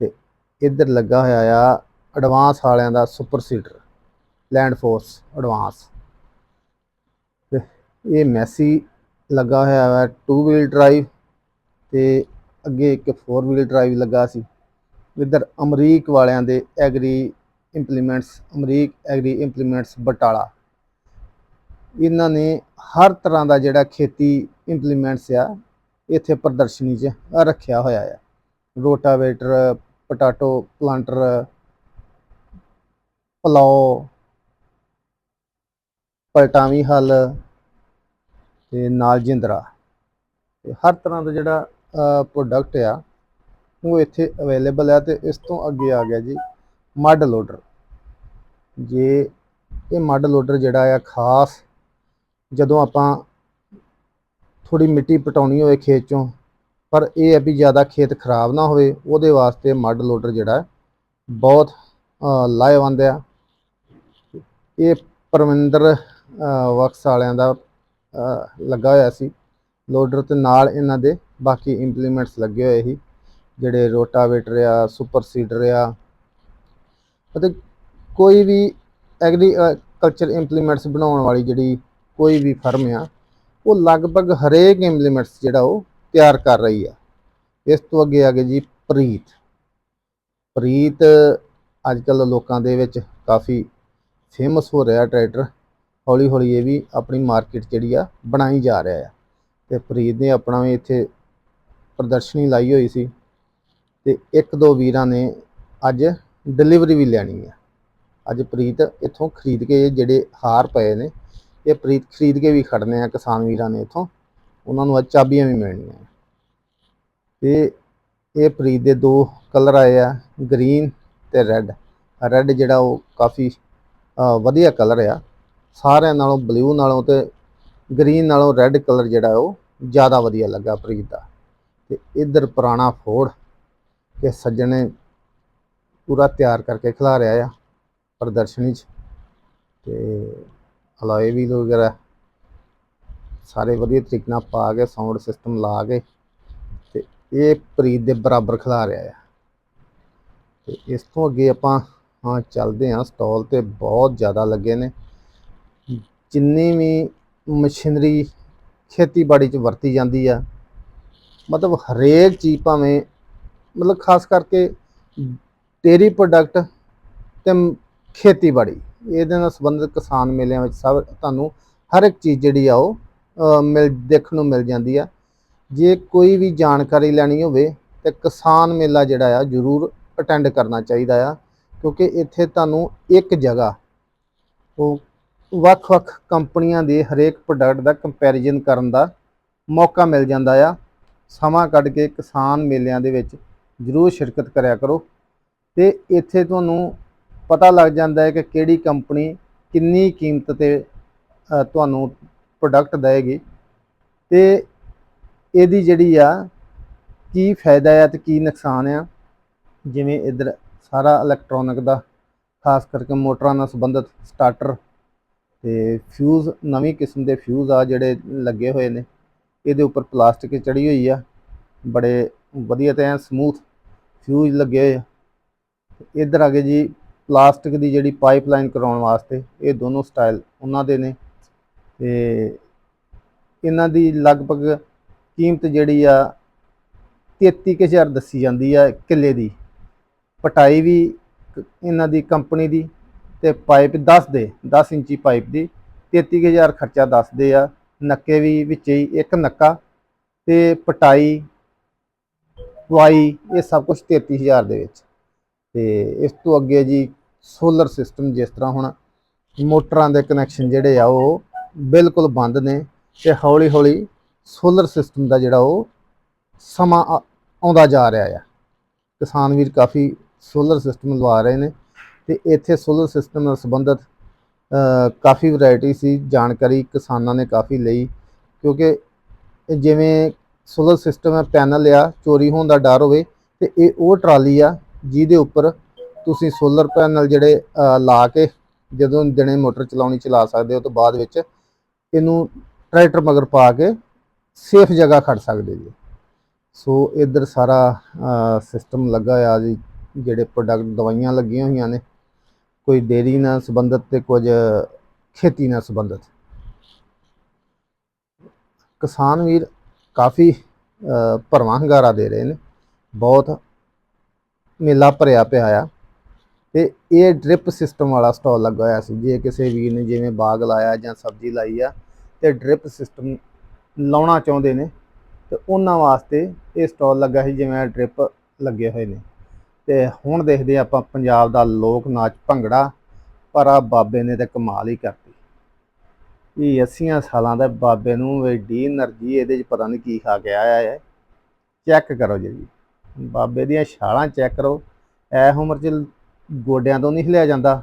ਤੇ ਇੱਧਰ ਲੱਗਾ ਹੋਇਆ ਆ ਐਡਵਾਂਸ ਵਾਲਿਆਂ ਦਾ super seeder, land force advance. ਤੇ ਇਹ ਮੈਸੀ ਲੱਗਾ ਹੋਇਆ ਹੈ 2 ਵੀਲ ਡਰਾਈਵ ਤੇ ਅੱਗੇ ਇੱਕ 4 ਵੀਲ ਡਰਾਈਵ ਲੱਗਾ ਸੀ। ਇੱਧਰ ਅਮਰੀਕ ਵਾਲਿਆਂ ਦੇ agri implements Amrik agri implements Batala. ਇਹਨਾਂ ਨੇ ਹਰ ਤਰ੍ਹਾਂ ਦਾ ਜਿਹੜਾ ਖੇਤੀ ਇੰਪਲੀਮੈਂਟਸ ਆ, ਇੱਥੇ ਪ੍ਰਦਰਸ਼ਨੀ 'ਚ ਰੱਖਿਆ ਹੋਇਆ ਆ। ਰੋਟਾਵੇਟਰ, ਪਟਾਟੋ ਪਲਾਂਟਰ, ਪਲਾਓ ਪਲਟਾਵੀ ਹਲ ਤੇ ਨਾਲ ਜਿੰਦਰਾ। ਤੇ ਹਰ ਤਰ੍ਹਾਂ ਦਾ ਜਿਹੜਾ ਪ੍ਰੋਡਕਟ ਆ, ਉਹ ਇੱਥੇ ਅਵੇਲੇਬਲ ਆ ਤੇ ਇਸ ਤੋਂ ਅੱਗੇ ਆ ਗਿਆ ਜੀ। Mud loader. ਜੇ ਇਹ ਮੱਡ ਲੋਡਰ ਜਿਹੜਾ ਆ ਖਾਸ ਜਦੋਂ ਆਪਾਂ ਥੋੜੀ ਮਿੱਟੀ ਪਟਾਉਣੀ ਹੋਵੇ ਖੇਤ ਚੋਂ, ਪਰ ਇਹ ਹੈ ਵੀ ਜ਼ਿਆਦਾ ਖੇਤ ਖਰਾਬ ਨਾ ਹੋਵੇ, ਉਹਦੇ ਵਾਸਤੇ ਮੱਡ ਲੋਡਰ ਜਿਹੜਾ ਬਹੁਤ ਲਾਹੇਵੰਦ ਆ। ਇਹ ਪਰਮਿੰਦਰ ਵਕਸ ਵਾਲਿਆਂ ਦਾ ਲੱਗਾ ਹੋਇਆ ਸੀ। ਲੋਡਰ ਤੇ ਨਾਲ ਇਹਨਾਂ ਦੇ ਬਾਕੀ ਇੰਪਲੀਮੈਂਟਸ ਲੱਗੇ ਹੋਏ ਸੀ, ਜਿਹੜੇ ਰੋਟਾਵੇਟਰ ਆ, ਸੁਪਰ ਸੀਡਰ ਆ ਅਤੇ ਕੋਈ ਵੀ ਐਗਰੀ ਕਲਚਰ ਇੰਪਲੀਮੈਂਟਸ ਬਣਾਉਣ ਵਾਲੀ ਜਿਹੜੀ ਕੋਈ ਵੀ ਫਰਮ ਆ, ਉਹ ਲਗਭਗ ਹਰੇਕ ਇੰਪਲੀਮੈਂਟਸ ਜਿਹੜਾ ਉਹ ਤਿਆਰ ਕਰ ਰਹੀ ਆ। ਇਸ ਤੋਂ ਅੱਗੇ ਆ ਗਏ ਜੀ ਪ੍ਰੀਤ। ਪ੍ਰੀਤ ਅੱਜ ਕੱਲ ਲੋਕਾਂ ਦੇ ਵਿੱਚ ਕਾਫੀ ਫੇਮਸ ਹੋ ਰਿਹਾ ਟਰੈਕਟਰ ਹੌਲੀ ਹੌਲੀ ਇਹ ਵੀ ਆਪਣੀ ਮਾਰਕੀਟ ਜਿਹੜੀ ਆ ਬਣਾਈ ਜਾ ਰਿਹਾ ਆ। ਤੇ ਪ੍ਰੀਤ ਨੇ ਆਪਣਾ ਵੀ ਇੱਥੇ ਪ੍ਰਦਰਸ਼ਨੀ ਲਾਈ ਹੋਈ ਸੀ। ਤੇ ਇੱਕ ਦੋ ਵੀਰਾਂ ਨੇ ਅੱਜ ਡਿਲੀਵਰੀ ਵੀ ਲੈਣੀ ਆ। ਅੱਜ ਪ੍ਰੀਤ ਇੱਥੋਂ ਖਰੀਦ ਕੇ ਜਿਹੜੇ ਹਾਰ ਪਏ ਨੇ, ਇਹ ਪ੍ਰੀਤ ਖਰੀਦ ਕੇ ਵੀ ਖੜਨੇ ਆ ਕਿਸਾਨ ਵੀਰਾਂ ਨੇ ਇੱਥੋਂ। ਉਹਨਾਂ ਨੂੰ ਅੱਜ ਚਾਬੀਆਂ ਵੀ ਮਿਲਣੀਆਂ। ਤੇ ਇਹ ਪ੍ਰੀਤ ਦੇ ਦੋ ਕਲਰ ਆਏ ਆ, ਗ੍ਰੀਨ ਤੇ ਰੈੱਡ। ਰੈੱਡ ਜਿਹੜਾ ਉਹ ਕਾਫੀ ਵਧੀਆ ਕਲਰ ਆ। ਸਾਰਿਆਂ ਨਾਲੋਂ, ਬਲੂ ਨਾਲੋਂ ਤੇ ਗ੍ਰੀਨ ਨਾਲੋਂ ਰੈੱਡ ਕਲਰ ਜਿਹੜਾ ਉਹ ਜ਼ਿਆਦਾ ਵਧੀਆ ਲੱਗਾ ਪ੍ਰੀਤ ਦਾ। ਤੇ ਇੱਧਰ ਪੁਰਾਣਾ ਫੋੜ, ਕਿ ਸੱਜਣੇ ਪੂਰਾ ਤਿਆਰ ਕਰਕੇ ਖਿਲਾ ਰਿਹਾ ਆ ਪ੍ਰਦਰਸ਼ਨੀ 'ਚ। ਤੇ ਅਲਾਏ ਵੀ ਵਗੈਰਾ ਸਾਰੇ ਵਧੀਆ ਤਰੀਕੇ ਨਾਲ ਪਾ ਕੇ ਸਾਊਂਡ ਸਿਸਟਮ ਲਾ ਕੇ ਤੇ ਇਹ ਪ੍ਰੀਤ ਦੇ ਬਰਾਬਰ ਖਿਲਾ ਰਿਹਾ ਆ। ਤੇ ਇਸ ਤੋਂ ਅੱਗੇ ਆਪਾਂ ਹਾਂ ਚੱਲਦੇ ਹਾਂ ਸਟਾਲ ਤੇ ਬਹੁਤ ਜ਼ਿਆਦਾ ਲੱਗੇ ਨੇ। ਜਿੰਨੀ ਵੀ ਮਸ਼ੀਨਰੀ ਖੇਤੀਬਾੜੀ 'ਚ ਵਰਤੀ ਜਾਂਦੀ ਆ, ਮਤਲਬ ਹਰੇਕ ਚੀਜ਼ ਭਾਵੇਂ, ਮਤਲਬ ਖਾਸ ਕਰਕੇ ਤੇਰੀ ਪ੍ਰੋਡਕਟ ਤੇ ਖੇਤੀਬਾੜੀ, ਇਹਦੇ ਨਾਲ ਸੰਬੰਧਿਤ ਕਿਸਾਨ ਮੇਲਿਆਂ ਵਿੱਚ ਸਭ ਤੁਹਾਨੂੰ ਹਰ ਇੱਕ ਚੀਜ਼ ਜਿਹੜੀ ਆ ਉਹ ਮਿਲ, ਦੇਖਣ ਨੂੰ ਮਿਲ ਜਾਂਦੀ ਆ। ਜੇ ਕੋਈ ਵੀ ਜਾਣਕਾਰੀ ਲੈਣੀ ਹੋਵੇ ਤੇ ਕਿਸਾਨ ਮੇਲਾ ਜਿਹੜਾ ਆ ਜ਼ਰੂਰ ਅਟੈਂਡ ਕਰਨਾ ਚਾਹੀਦਾ ਆ, ਕਿਉਂਕਿ ਇੱਥੇ ਤੁਹਾਨੂੰ ਇੱਕ ਜਗ੍ਹਾ ਉਹ ਵੱਖ-ਵੱਖ ਕੰਪਨੀਆਂ ਦੇ ਹਰੇਕ ਪ੍ਰੋਡਕਟ ਦਾ ਕੰਪੈਰੀਜ਼ਨ ਕਰਨ ਦਾ ਮੌਕਾ ਮਿਲ ਜਾਂਦਾ ਆ। ਸਮਾਂ ਕੱਢ ਕੇ ਕਿਸਾਨ ਮੇਲਿਆਂ ਦੇ ਵਿੱਚ ਜ਼ਰੂਰ ਸ਼ਿਰਕਤ ਕਰਿਆ ਕਰੋ। ਤੇ ਇੱਥੇ ਤੁਹਾਨੂੰ ਪਤਾ ਲੱਗ ਜਾਂਦਾ ਹੈ ਕਿ ਕਿਹੜੀ ਕੰਪਨੀ ਕਿੰਨੀ ਕੀਮਤ ਤੇ ਤੁਹਾਨੂੰ ਪ੍ਰੋਡਕਟ ਦੇਵੇਗੀ। ਤੇ ਇਹਦੀ ਜਿਹੜੀ ਆ, ਕੀ ਫਾਇਦਾ ਆ ਤੇ ਕੀ ਨੁਕਸਾਨ ਆ, ਜਿਵੇਂ ਇਧਰ ਸਾਰਾ ਇਲੈਕਟ੍ਰੋਨਿਕ ਦਾ, ਖਾਸ ਕਰਕੇ ਮੋਟਰਾਂ ਨਾਲ ਸੰਬੰਧਿਤ ਸਟਾਰਟਰ ਤੇ ਫਿਊਜ਼ ਨਵੀਂ ਕਿਸਮ ਦੇ ਫਿਊਜ਼ ਆ ਜਿਹੜੇ ਲੱਗੇ ਹੋਏ ਨੇ। ਇਹਦੇ ਉੱਪਰ ਪਲਾਸਟਿਕ ਚੜੀ ਹੋਈ ਆ, ਬੜੇ ਵਧੀਆ ਤੇ ਸਮੂਥ ਫਿਊਜ਼ ਲੱਗੇ ਹੋਏ ਆ। ਇੱਧਰ ਆ ਗਏ ਜੀ, ਪਲਾਸਟਿਕ ਦੀ ਜਿਹੜੀ ਪਾਈਪਲਾਈਨ ਕਰਾਉਣ ਵਾਸਤੇ, ਇਹ ਦੋਨੋਂ ਸਟਾਈਲ ਉਹਨਾਂ ਦੇ ਨੇ। ਤੇ ਇਹਨਾਂ ਦੀ ਲਗਭਗ ਕੀਮਤ ਜਿਹੜੀ ਆ 33000 ਦੱਸੀ ਜਾਂਦੀ ਆ ਕਿੱਲੇ ਦੀ। ਪਟਾਈ ਵੀ ਇਹਨਾਂ ਦੀ ਕੰਪਨੀ ਦੀ ਤੇ ਪਾਈਪ 10 ਦੇ 10 ਇੰਚੀ ਪਾਈਪ ਦੀ। 33000 ਖਰਚਾ ਦੱਸਦੇ ਆ, ਨੱਕੇ ਵੀ ਵਿੱਚ ਹੀ ਇੱਕ ਨੱਕਾ ਤੇ ਪਟਾਈ ਵਾਈ ਇਹ ਸਭ ਕੁਝ 33000 ਦੇ ਵਿੱਚ। ਤੇ ਇਸ ਤੋਂ ਅੱਗੇ ਜੀ ਸੋਲਰ ਸਿਸਟਮ ਜਿਸ ਤਰ੍ਹਾਂ ਹੁਣ ਮੋਟਰਾਂ ਦੇ ਕਨੈਕਸ਼ਨ ਜਿਹੜੇ ਆ ਉਹ ਬਿਲਕੁਲ ਬੰਦ ਨੇ ਤੇ ਹੌਲੀ ਹੌਲੀ ਸੋਲਰ ਸਿਸਟਮ ਦਾ ਜਿਹੜਾ ਉਹ ਸਮਾਂ ਆਉਂਦਾ ਜਾ ਰਿਹਾ ਆ। ਕਿਸਾਨ ਵੀਰ ਕਾਫੀ ਸੋਲਰ ਸਿਸਟਮ ਲਵਾ ਰਹੇ ਨੇ ਤੇ ਇੱਥੇ ਸੋਲਰ ਸਿਸਟਮ ਨਾਲ ਸੰਬੰਧਿਤ ਕਾਫੀ ਵੈਰਾਈਟੀ ਸੀ, ਜਾਣਕਾਰੀ ਕਿਸਾਨਾਂ ਨੇ ਕਾਫੀ ਲਈ ਕਿਉਂਕਿ ਜਿਵੇਂ ਸੋਲਰ ਸਿਸਟਮ ਹੈ ਪੈਨਲ ਆ, ਚੋਰੀ ਹੋਣ ਦਾ ਡਰ ਹੋਵੇ ਤੇ ਇਹ ਉਹ ਟਰਾਲੀ ਆ ਜਿਹਦੇ ਉੱਪਰ ਤੁਸੀਂ ਸੋਲਰ ਪੈਨਲ ਜਿਹੜੇ ਲਾ ਕੇ ਜਦੋਂ ਦਿਨੇ ਮੋਟਰ ਚਲਾਉਣੀ ਚਲਾ ਸਕਦੇ ਹੋ ਤੋਂ ਬਾਅਦ ਵਿੱਚ ਇਹਨੂੰ ਟਰੈਕਟਰ ਮਗਰ ਪਾ ਕੇ ਸੇਫ ਜਗ੍ਹਾ ਖੜ ਸਕਦੇ ਜੀ। ਸੋ ਇੱਧਰ ਸਾਰਾ ਸਿਸਟਮ ਲੱਗਾ ਆ ਜੀ, ਜਿਹੜੇ ਪ੍ਰੋਡਕਟ ਦਵਾਈਆਂ ਲੱਗੀਆਂ ਹੋਈਆਂ ਨੇ, ਕੋਈ ਡੇਰੀ ਨਾਲ ਸੰਬੰਧਿਤ ਤੇ ਕੁਝ ਖੇਤੀ ਨਾਲ ਸੰਬੰਧਿਤ। ਕਿਸਾਨ ਵੀਰ ਕਾਫੀ ਭਰਵਾਂ ਹੰਗਾਰਾ ਦੇ ਰਹੇ ਨੇ, ਬਹੁਤ ਮੇਲਾ ਭਰਿਆ ਪਿਆ ਆ। ਤੇ ਇਹ ਡ੍ਰਿਪ ਸਿਸਟਮ ਵਾਲਾ ਸਟਾਲ ਲੱਗਾ ਹੋਇਆ ਸੀ। ਜੇ ਕਿਸੇ ਵੀਰ ਨੇ ਜਿਵੇਂ ਬਾਗ ਲਾਇਆ ਜਾਂ ਸਬਜ਼ੀ ਲਾਈ ਆ, ਤੇ ਡ੍ਰਿਪ ਸਿਸਟਮ ਲਾਉਣਾ ਚਾਹੁੰਦੇ ਨੇ, ਤੇ ਉਹਨਾਂ ਵਾਸਤੇ ਇਹ ਸਟਾਲ ਲੱਗਾ ਸੀ ਜਿਵੇਂ ਡ੍ਰਿਪ ਲੱਗੇ ਹੋਏ ਨੇ। ਤੇ ਹੁਣ ਦੇਖਦੇ ਆਪਾਂ ਪੰਜਾਬ ਦਾ ਲੋਕ ਨਾਚ ਭੰਗੜਾ, ਪਰ ਆ ਬਾਬੇ ਨੇ ਤਾਂ ਕਮਾਲ ਹੀ ਕਰਤੀ। ਇਹ 80 ਸਾਲਾਂ ਦਾ ਬਾਬੇ ਨੂੰ ਐਡੀ એનર્ਜੀ ਇਹਦੇ ਚ ਪਤਾ ਨਹੀਂ ਕੀ ਖਾ ਕੇ ਆਇਆ ਹੈ। ਚੈੱਕ ਕਰੋ ਜੀ ਬਾਬੇ ਦੀਆਂ ਛਾਲਾਂ ਚੈੱਕ ਕਰੋ। ਐ ਉਮਰ ਚ ਗੋਡਿਆਂ ਤੋਂ ਨਹੀਂ ਹਿਲਿਆ ਜਾਂਦਾ।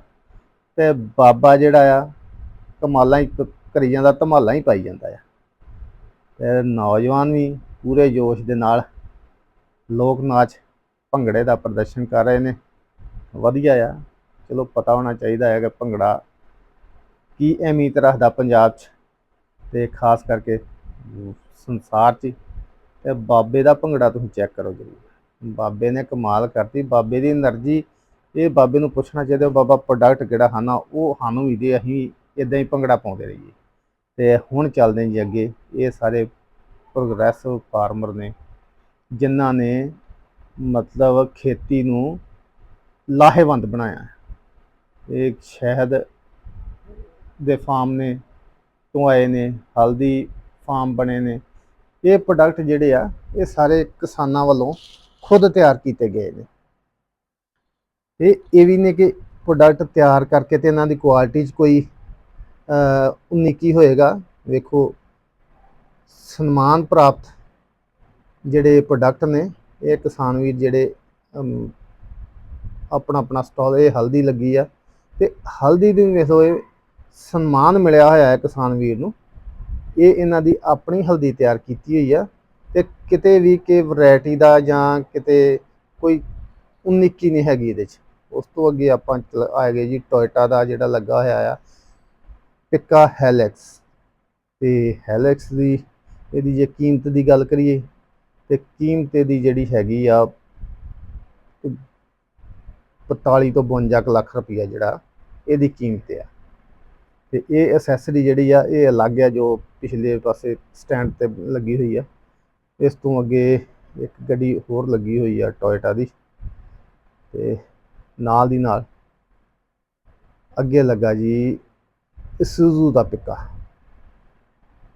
ਤੇ ਬਾਬਾ ਜਿਹੜਾ ਆ ਕਮਾਲਾਂ ਹੀ ਕ- ਕਰੀ ਜਾਂਦਾ, ਧਮਾਲਾਂ ਹੀ ਪਾਈ ਜਾਂਦਾ ਆ। ਤੇ ਨੌਜਵਾਨ ਵੀ ਪੂਰੇ ਜੋਸ਼ ਦੇ ਨਾਲ ਲੋਕ ਨਾਚ ਭੰਗੜੇ ਦਾ ਪ੍ਰਦਰਸ਼ਨ ਕਰ ਰਹੇ ਨੇ। ਵਧੀਆ ਆ। ਚਲੋ ਪਤਾ ਹੋਣਾ ਚਾਹੀਦਾ ਹੈ ਕਿ ਭੰਗੜਾ ਕੀ ਅਹਿਮੀਅਤ ਰੱਖਦਾ ਪੰਜਾਬ 'ਚ ਤੇ ਖਾਸ ਕਰਕੇ ਸੰਸਾਰ 'ਚ। ਤੇ ਬਾਬੇ ਦਾ ਭੰਗੜਾ ਤੁਸੀਂ ਚੈੱਕ ਕਰੋ ਜ਼ਰੂਰ। ਬਾਬੇ ਨੇ ਕਮਾਲ ਕਰਤੀ, ਬਾਬੇ ਦੀ એનર્ਜੀ, ਇਹ ਬਾਬੇ ਨੂੰ ਪੁੱਛਣਾ ਚਾਹੀਦਾ, ਬਾਬਾ ਪ੍ਰੋਡਕਟ ਕਿਹੜਾ ਖਾਣਾ, ਉਹ ਸਾਨੂੰ ਵੀ ਦੇ, ਅਸੀਂ ਇਦਾਂ ਹੀ ਭੰਗੜਾ ਪਾਉਂਦੇ ਰਹੀਏ। ਤੇ ਹੁਣ ਚੱਲਦੇ ਜੀ ਅੱਗੇ, ਇਹ ਸਾਰੇ ਪ੍ਰੋਗਰੈਸਿਵ ਫਾਰਮਰ ਨੇ, ਜਿਨ੍ਹਾਂ ਨੇ ਮਤਲਬ ਖੇਤੀ ਨੂੰ ਲਾਹੇਵੰਦ ਬਣਾਇਆ। ਇਹ ਸ਼ਹਿਦ ਦੇ ਫਾਰਮ ਨੇ, ਤੋਂ ਆਏ ਨੇ, ਹਲਦੀ ਫਾਰਮ ਬਣੇ ਨੇ। ਇਹ ਪ੍ਰੋਡਕਟ ਜਿਹੜੇ ਆ, ਇਹ ਸਾਰੇ ਕਿਸਾਨਾਂ ਵੱਲੋਂ ਖੁਦ ਤਿਆਰ ਕੀਤੇ ਗਏ ਨੇ। ਇਹ ਇਹ ਵੀ ਨੇ ਕਿ ਪ੍ਰੋਡਕਟ ਤਿਆਰ ਕਰਕੇ ਤੇ ਇਹਨਾਂ ਦੀ ਕੁਆਲਿਟੀ 'ਚ ਕੋਈ ਅ ਉਨੀਕੀ ਹੋਏਗਾ, ਵੇਖੋ। ਸਨਮਾਨ ਪ੍ਰਾਪਤ ਜਿਹੜੇ ਪ੍ਰੋਡਕਟ ਨੇ, ਇਹ ਕਿਸਾਨ ਵੀਰ ਜਿਹੜੇ ਆਪਣਾ ਆਪਣਾ ਸਟਾਲ ਇਹ ਹਲਦੀ ਲੱਗੀ ਆ। ਤੇ ਹਲਦੀ ਦੇ ਵੇਖੋ, ਇਹ ਸਨਮਾਨ ਮਿਲਿਆ ਹੋਇਆ ਹੈ ਕਿਸਾਨ ਵੀਰ ਨੂੰ। ਇਹ ਇਹਨਾਂ ਦੀ ਆਪਣੀ ਹਲਦੀ ਤਿਆਰ ਕੀਤੀ ਹੋਈ ਆ। ਤੇ ਕਿਤੇ ਵੀ ਕਿ ਵੈਰਾਈਟੀ ਦਾ ਜਾਂ ਕਿਤੇ ਕੋਈ ਉਨੀਕੀ ਨਹੀਂ ਹੈਗੀ ਇਹਦੇ 'ਚ। ਉਸ ਤੋਂ ਅੱਗੇ ਆਪਾਂ ਚਲ- ਆ ਗਏ ਜੀ ਟੋਇਟਾ ਦਾ ਜਿਹੜਾ ਲੱਗਾ ਹੋਇਆ ਆ ਪਿਕਾ ਹੈਲੈਕਸ ਤੇ ਹੈਲੈਕਸ ਦੀ ਇਹਦੀ ਜੇ ਕੀਮਤ ਦੀ ਗੱਲ ਕਰੀਏ, ਤੇ ਕੀਮਤ ਇਹਦੀ ਜਿਹੜੀ ਹੈਗੀ ਆ 45 ਤੋਂ 52 ਕੁ ਲੱਖ ਰੁਪਈਆ ਜਿਹੜਾ ਇਹਦੀ ਕੀਮਤ ਆ। ਤੇ ਇਹ ਐਸੈਸਰੀ ਜਿਹੜੀ ਆ, ਇਹ ਅਲੱਗ ਆ ਜੋ ਪਿਛਲੇ ਪਾਸੇ ਸਟੈਂਡ ਤੇ ਲੱਗੀ ਹੋਈ ਆ। ਇਸ ਤੋਂ ਅੱਗੇ ਇੱਕ ਗੱਡੀ ਹੋਰ ਲੱਗੀ ਹੋਈ ਆ ਟੋਇਟਾ ਦੀ ਤੇ ਨਾਲ ਦੀ ਨਾਲ ਅੱਗੇ ਲੱਗਾ ਜੀ ਇਸੂਜ਼ੂ ਦਾ ਪਿੱਕਾ।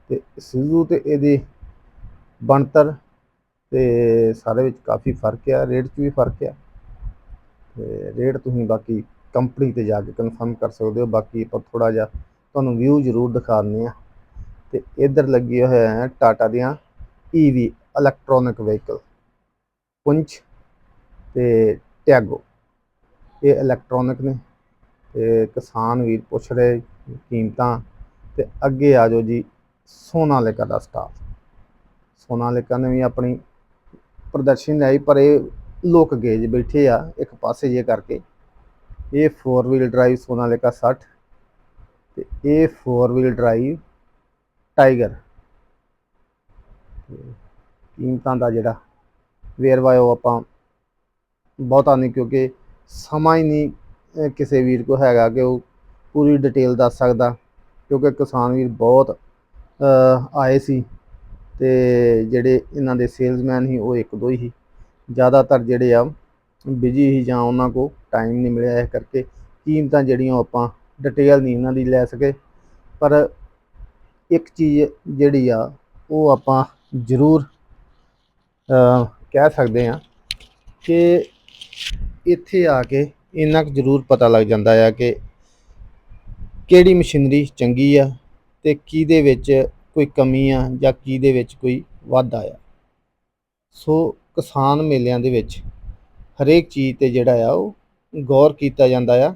ਤੇ ਇਸੂਜ਼ੂ ਤੇ ਇਹਦੀ ਬਣਤਰ ਤੇ ਸਾਰੇ ਵਿੱਚ ਕਾਫੀ ਫ਼ਰਕ ਆ, ਰੇਟ 'ਚ ਵੀ ਫ਼ਰਕ ਆ। ਤੇ ਰੇਟ ਤੁਸੀਂ ਬਾਕੀ ਕੰਪਨੀ ਤੇ ਜਾ ਕੇ ਕਨਫਰਮ ਕਰ ਸਕਦੇ ਹੋ, ਬਾਕੀ ਆਪਾਂ ਥੋੜਾ ਜਿਹਾ ਤੁਹਾਨੂੰ ਵਿਊ ਜ਼ਰੂਰ ਦਿਖਾ ਦਿੰਦੇ ਆ ਤੇ ਇੱਧਰ ਲੱਗੇ ਹੋਇਆ ਆ ਟਾਟਾ ਦੀਆਂ ਈਵੀ ਇਲੈਕਟ੍ਰੋਨਿਕ ਵਹੀਕਲ ਪੁੰਚ ਤੇ ਟੈਗੋ ਇਹ ਇਲੈਕਟ੍ਰੋਨਿਕ ਨੇ ਤੇ ਕਿਸਾਨ ਵੀਰ ਪੁੱਛ ਰਹੇ ਕੀਮਤਾਂ ਤੇ ਅੱਗੇ ਆ ਜਾਓ ਜੀ, ਸੋਨਾਲਿਕਾ ਦਾ ਸਟਾਫ ਸੋਨਾਲਿਕਾ ਨੇ ਵੀ ਆਪਣੀ ਪ੍ਰਦਰਸ਼ਨ ਲਈ, ਪਰ ਇਹ ਲੋਕ ਗਏ ਜੀ ਬੈਠੇ ਆ, ਇੱਕ ਪਾਸੇ ਜੇ ਕਰਕੇ। ਇਹ 4 ਵੀਲ ਡਰਾਈਵ ਸੋਨਾਲਿਕਾ 60 ਤੇ ਇਹ 4 ਵੀਲ ਡਰਾਈਵ ਟਾਈਗਰ ਕੀਮਤਾਂ ਦਾ ਜਿਹੜਾ ਵੇਰਵਾ ਉਹ ਆਪਾਂ ਬਹੁਤਾ ਨਹੀਂ, ਕਿਉਂਕਿ ਸਮਾਂ ਹੀ ਨਹੀਂ ਕਿਸੇ ਵੀਰ ਕੋ ਹੈਗਾ ਕਿ ਉਹ ਪੂਰੀ ਡਿਟੇਲ ਦੱਸ ਸਕਦਾ। ਕਿਉਂਕਿ ਕਿਸਾਨ ਵੀਰ ਬਹੁਤ ਆਏ ਸੀ ਤੇ ਜਿਹੜੇ ਇਹਨਾਂ ਦੇ ਸੇਲਜ਼ਮੈਨ ਸੀ, ਉਹ ਇੱਕ ਦੋ ਹੀ ਸੀ। ਜ਼ਿਆਦਾਤਰ ਜਿਹੜੇ ਆ ਬਿਜ਼ੀ ਸੀ ਜਾਂ ਉਹਨਾਂ ਕੋ ਟਾਈਮ ਨਹੀਂ ਮਿਲਿਆ, ਇਸ ਕਰਕੇ ਕੀਮਤਾਂ ਜਿਹੜੀਆਂ ਉਹ ਆਪਾਂ ਡਿਟੇਲ ਨਹੀਂ ਇਹਨਾਂ ਦੀ ਲੈ ਸਕੇ। ਪਰ ਇੱਕ ਚੀਜ਼ ਜਿਹੜੀ ਆ, ਉਹ ਆਪਾਂ ਜ਼ਰੂਰ ਕਹਿ ਸਕਦੇ ਆ ਕਿ ਇੱਥੇ ਆ ਕੇ ਇੰਨਾ ਕੁ ਜ਼ਰੂਰ ਪਤਾ ਲੱਗ ਜਾਂਦਾ ਆ ਕਿ ਕਿਹੜੀ ਮਸ਼ੀਨਰੀ ਚੰਗੀ ਆ ਤੇ ਕਿਹਦੇ ਵਿੱਚ ਕੋਈ ਕਮੀ ਆ ਜਾਂ ਕਿਹਦੇ ਵਿੱਚ ਕੋਈ ਵਾਧਾ ਆ। ਸੋ ਕਿਸਾਨ ਮੇਲਿਆਂ ਦੇ ਵਿੱਚ ਹਰੇਕ ਚੀਜ਼ ਤੇ ਜਿਹੜਾ ਆ ਉਹ ਗੌਰ ਕੀਤਾ ਜਾਂਦਾ ਆ।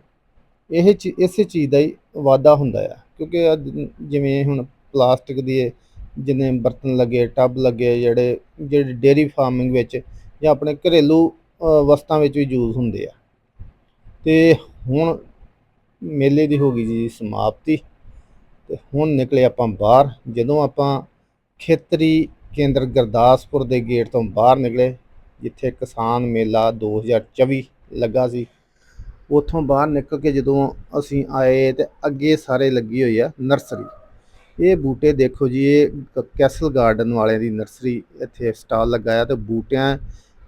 ਇਹ ਚੀ- ਇਸੇ ਚੀਜ਼ ਦਾ ਹੀ ਵਾਧਾ ਹੁੰਦਾ ਆ, ਕਿਉਂਕਿ ਆਹ ਜਿਵੇਂ ਹੁਣ ਪਲਾਸਟਿਕ ਦੀ ਜਿੰਨੇ ਬਰਤਨ ਲੱਗੇ, ਟੱਬ ਲੱਗੇ ਜਿਹੜੇ ਜਿਹੜੇ ਡੇਅਰੀ ਫਾਰਮਿੰਗ ਵਿੱਚ ਜਾਂ ਆਪਣੇ ਘਰੇਲੂ ਵਸਤਾਂ ਵਿੱਚ ਵੀ ਯੂਜ਼ ਹੁੰਦੇ ਆ। ਤੇ ਹੁਣ ਮੇਲੇ ਦੀ ਹੋ ਗਈ ਜੀ ਸਮਾਪਤੀ ਤੇ ਹੁਣ ਨਿਕਲੇ ਆਪਾਂ ਬਾਹਰ। ਜਦੋਂ ਆਪਾਂ ਖੇਤਰੀ ਕੇਂਦਰ ਗੁਰਦਾਸਪੁਰ ਦੇ ਗੇਟ ਤੋਂ ਬਾਹਰ ਨਿਕਲੇ, ਜਿੱਥੇ ਕਿਸਾਨ ਮੇਲਾ 2024 ਲੱਗਾ ਸੀ, ਉੱਥੋਂ ਬਾਹਰ ਨਿਕਲ ਕੇ ਜਦੋਂ ਅਸੀਂ ਆਏ ਤੇ ਅੱਗੇ ਸਾਰੇ ਲੱਗੀ ਹੋਈ ਆ ਨਰਸਰੀ। ਇਹ ਬੂਟੇ ਦੇਖੋ ਜੀ, ਇਹ ਕੈਸਲ ਗਾਰਡਨ ਵਾਲਿਆਂ ਦੀ ਨਰਸਰੀ ਇੱਥੇ ਸਟਾਲ ਲੱਗਾ ਆ ਤੇ ਬੂਟਿਆਂ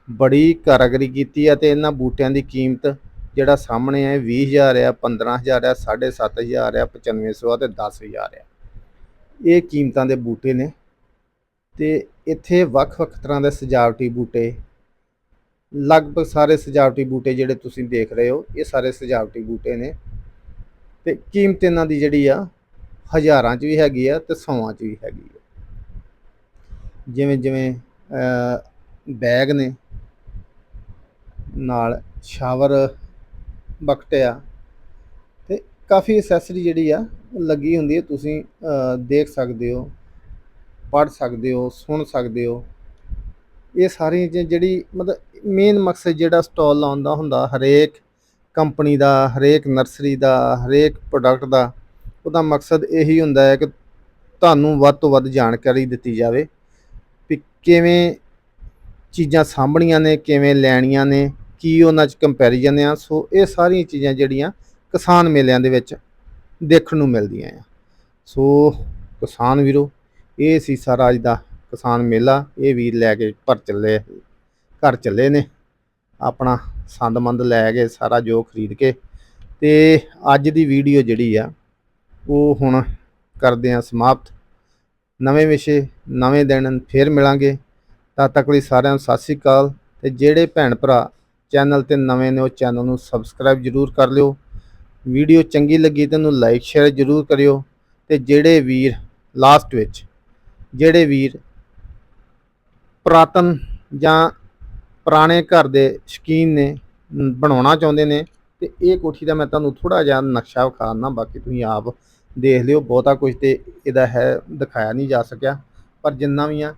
ਬੜੀ ਕਾਰਾਗਰੀ ਕੀਤੀ ਆ ਤੇ ਇਹਨਾਂ ਬੂਟਿਆਂ ਦੀ ਕੀਮਤ ਜਿਹੜਾ ਸਾਹਮਣੇ ਆ ਇਹ 20000 ਆ 15000 ਆ 7500 ਆ 9500 ਆ ਤੇ 10000 ਆ। ਇਹ ਕੀਮਤਾਂ ਦੇ ਬੂਟੇ ਨੇ ਤੇ ਇੱਥੇ ਵੱਖ-ਵੱਖ ਤਰ੍ਹਾਂ ਦੇ ਸਜਾਵਟੀ ਬੂਟੇ, ਲਗਭਗ ਸਾਰੇ ਸਜਾਵਟੀ ਬੂਟੇ ਜਿਹੜੇ ਤੁਸੀਂ ਦੇਖ ਰਹੇ ਹੋ, ਇਹ ਸਾਰੇ ਸਜਾਵਟੀ ਬੂਟੇ ਨੇ ਤੇ ਕੀਮਤ ਇਹਨਾਂ ਦੀ ਜਿਹੜੀ ਆ ਹਜ਼ਾਰਾਂ 'ਚ ਵੀ ਹੈਗੀ ਆ ਤੇ ਸੌਆਂ 'ਚ ਵੀ ਹੈਗੀ ਆ। ਜਿਵੇਂ ਜਿਵੇਂ ਬੈਗ ਨੇ ਨਾਲ ਸ਼ਾਵਰ ਬਕਟ ਆ ਤੇ ਕਾਫੀ ਐਕਸੈਸਰੀ ਜਿਹੜੀ ਆ, ਉਹ ਲੱਗੀ ਹੁੰਦੀ ਹੈ ਤੁਸੀਂ ਦੇਖ ਸਕਦੇ ਹੋ, ਪੜ੍ਹ ਸਕਦੇ ਹੋ, ਸੁਣ ਸਕਦੇ ਹੋ। ਇਹ ਸਾਰੀਆਂ ਚੀਜ਼ਾਂ ਜਿਹੜੀ ਮਤਲਬ ਮੇਨ ਮਕਸਦ ਜਿਹੜਾ ਸਟਾਲ ਲਾਉਣ ਦਾ ਹੁੰਦਾ, ਹਰੇਕ ਕੰਪਨੀ ਦਾ, ਹਰੇਕ ਨਰਸਰੀ ਦਾ, ਹਰੇਕ ਪ੍ਰੋਡਕਟ ਦਾ ਉਹਦਾ ਮਕਸਦ ਇਹੀ ਹੁੰਦਾ ਹੈ ਕਿ ਤੁਹਾਨੂੰ ਵੱਧ ਤੋਂ ਵੱਧ ਜਾਣਕਾਰੀ ਦਿੱਤੀ ਜਾਵੇ ਵੀ ਕਿਵੇਂ ਚੀਜ਼ਾਂ ਸਾਂਭਣੀਆਂ ਨੇ, ਕਿਵੇਂ ਲੈਣੀਆਂ ਨੇ, ਕੀ ਉਹਨਾਂ 'ਚ ਕੰਪੈਰੀਜ਼ਨ ਆ। ਸੋ ਇਹ ਸਾਰੀਆਂ ਚੀਜ਼ਾਂ ਜਿਹੜੀਆਂ ਕਿਸਾਨ ਮੇਲਿਆਂ ਦੇ ਵਿੱਚ ਦੇਖਣ ਨੂੰ ਮਿਲਦੀਆਂ ਆ। ਸੋ ਕਿਸਾਨ ਵੀਰੋ, ਇਹ ਸੀ ਸਾਰਾ ਅੱਜ ਦਾ ਕਿਸਾਨ ਮੇਲਾ। ਇਹ ਵੀਰ ਲੈ ਕੇ ਭਰ ਚੱਲੇ, ਘਰ ਚੱਲੇ ਨੇ। ਆਪਣਾ ਸੰਦਮੰਦ ਲੈ ਕੇ ਸਾਰਾ ਜੋ ਖਰੀਦ ਕੇ। ਤੇ ਅੱਜ ਦੀ ਵੀਡੀਓ ਜਿਹੜੀ ਆ ਉਹ ਹੁਣ ਕਰਦੇ ਹਾਂ ਸਮਾਪਤ। ਨਵੇਂ ਵਿਸ਼ੇ, ਨਵੇਂ ਦਿਨ ਫੇਰ ਮਿਲਾਂਗੇ। ਤਦ ਤੱਕ ਲਈ ਸਾਰਿਆਂ ਨੂੰ ਸਤਿ ਸ੍ਰੀ ਅਕਾਲ ਤੇ ਜਿਹੜੇ ਭੈਣ ਭਰਾ ਚੈਨਲ ਤੇ ਨਵੇਂ ਨੇ ਉਹ ਚੈਨਲ ਨੂੰ ਸਬਸਕ੍ਰਾਈਬ ਜਰੂਰ ਕਰ ਲਿਓ। ਵੀਡੀਓ ਚੰਗੀ ਲੱਗੀ ਤੇ ਉਹਨੂੰ ਲਾਈਕ, ਸ਼ੇਅਰ ਜਰੂਰ ਕਰਿਓ ਤੇ ਜਿਹੜੇ ਵੀਰ ਲਾਸਟ ਵਿੱਚ, ਜਿਹੜੇ ਵੀਰ ਪੁਰਾਤਨ ਜਾਂ ਪੁਰਾਣੇ ਘਰ ਦੇ ਸ਼ਕੀਨ ਨੇ, ਬਣਾਉਣਾ ਚਾਹੁੰਦੇ ਨੇ ਤੇ ਇਹ ਕੋਠੀ ਦਾ ਮੈਂ ਤੁਹਾਨੂੰ ਥੋੜਾ ਜਿਹਾ ਨਕਸ਼ਾ ਵਿਖਾਉਣਾ ਬਾਕੀ ਤੁਸੀਂ ਆਪ ਦੇਖ ਲਿਓ ਬਹੁਤਾ ਕੁਝ ਤੇ ਇਹਦਾ ਹੈ ਦਿਖਾਇਆ ਨਹੀਂ ਜਾ ਸਕਿਆ। ਪਰ ਜਿੰਨਾ ਵੀ ਆ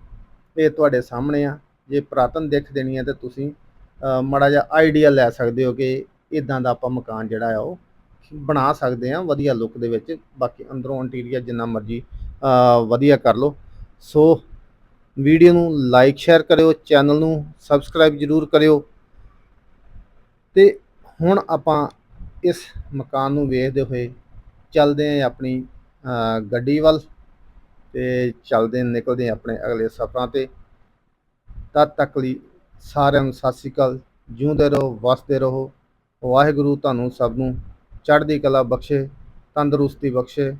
ਇਹ ਤੁਹਾਡੇ ਸਾਹਮਣੇ ਆ। ਜੇ ਪੁਰਾਤਨ ਦੇਖ ਦੇਣੀ ਹੈ ਤੇ ਤੁਸੀਂ ਅ, ਮਾੜਾ ਜਿਹਾ ਆਈਡੀਆ ਲੈ ਸਕਦੇ ਹੋ ਕਿ ਇਦਾਂ ਦਾ ਆਪਾਂ ਮਕਾਨ ਜਿਹੜਾ ਆ ਉਹ ਬਣਾ ਸਕਦੇ ਆ ਵਧੀਆ ਲੁੱਕ ਦੇ ਵਿੱਚ। ਬਾਕੀ ਅੰਦਰੋਂ ਇੰਟੀਰੀਅਰ ਜਿੰਨਾ ਮਰਜ਼ੀ ਵਧੀਆ ਕਰ ਲਓ। ਸੋ ਵੀਡੀਓ ਨੂੰ ਲਾਈਕ ਸ਼ੇਅਰ ਕਰਿਓ ਚੈਨਲ ਨੂੰ ਸਬਸਕ੍ਰਾਈਬ ਜਰੂਰ ਕਰਿਓ। ਤੇ ਹੁਣ ਆਪਾਂ ਇਸ ਮਕਾਨ ਨੂੰ ਵੇਖਦੇ ਹੋਏ ਚੱਲਦੇ ਹਾਂ ਆਪਣੀ ਗੱਡੀ ਵੱਲ ਤੇ ਚੱਲਦੇ ਨਿਕਲਦੇ ਹਾਂ ਆਪਣੇ ਅਗਲੇ ਸਫ਼ਰਾਂ ਤੇ। ਤਦ ਤੱਕ ਲਈ ਸਾਰਿਆਂ ਨੂੰ ਸਤਿ ਸ੍ਰੀ ਅਕਾਲ। ਜਿਉਂਦੇ ਰਹੋ, ਵਸਦੇ ਰਹੋ। ਵਾਹਿਗੁਰੂ ਤੁਹਾਨੂੰ ਸਭ ਨੂੰ ਚੜ੍ਹਦੀ ਕਲਾ ਬਖਸ਼ੇ, ਤੰਦਰੁਸਤੀ ਬਖਸ਼ੇ।